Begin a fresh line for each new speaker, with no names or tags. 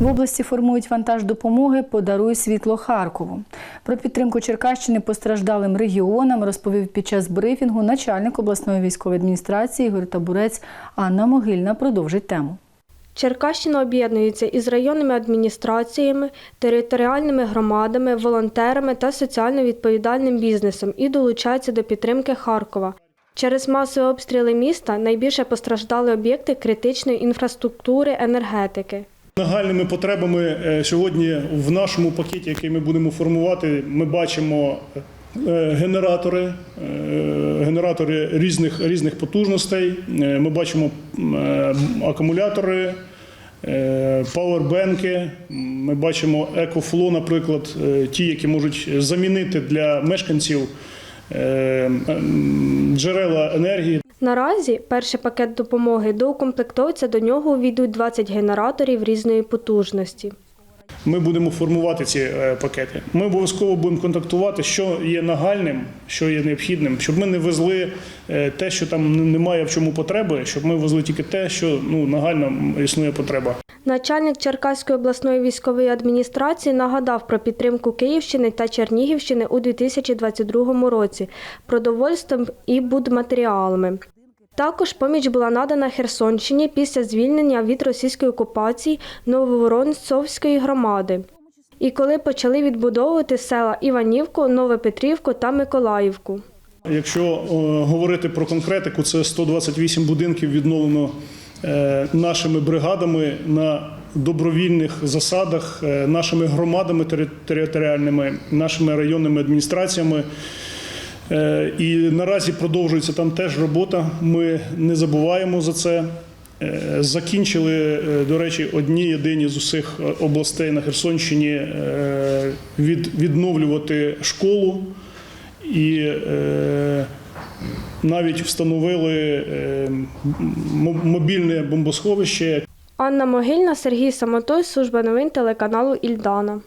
В області формують вантаж допомоги Подаруй світло Харкову. Про підтримку Черкащини постраждалим регіонам розповів під час брифінгу начальник обласної військової адміністрації Ігор Табурець. Анна Могильна продовжить тему.
Черкащина об'єднується із районними адміністраціями, територіальними громадами, волонтерами та соціально відповідальним бізнесом і долучається до підтримки Харкова. Через масові обстріли міста найбільше постраждали об'єкти критичної інфраструктури енергетики.
Нагальними потребами е, сьогодні в нашому пакеті, який ми будемо формувати, ми бачимо е, генератори, е, генератори різних, різних потужностей. Ми бачимо акумулятори, пауербенки. Ми бачимо екофло, наприклад, ті, які можуть замінити для мешканців джерела енергії.
Наразі перший пакет допомоги доукомплектовується, до нього увійдуть 20 генераторів різної потужності.
Ми будемо формувати ці е, пакети. Ми обов'язково будемо контактувати, що є нагальним, що є необхідним, щоб ми не везли е, те, що там немає в чому потреби, щоб ми везли тільки те, що ну нагально існує потреба.
Начальник Черкаської обласної військової адміністрації нагадав про підтримку Київщини та Чернігівщини у 2022 році продовольством і будматеріалами. Також поміч була надана Херсонщині після звільнення від російської окупації Нововоронцовської громади. І коли почали відбудовувати села Іванівку, Новопетрівку та Миколаївку.
Якщо е, говорити про конкретику, це 128 будинків відновлено е, нашими бригадами на добровільних засадах, е, нашими громадами територіальними, нашими районними адміністраціями. Е, І наразі продовжується там теж робота. Ми не забуваємо за це. Е, Закінчили, е, до речі, одні єдині з усіх областей на Херсонщині від, відновлювати школу і навіть встановили мобільне бомбосховище,
Анна Могильна, Сергій Самотой, служба новин телеканалу Ільдана.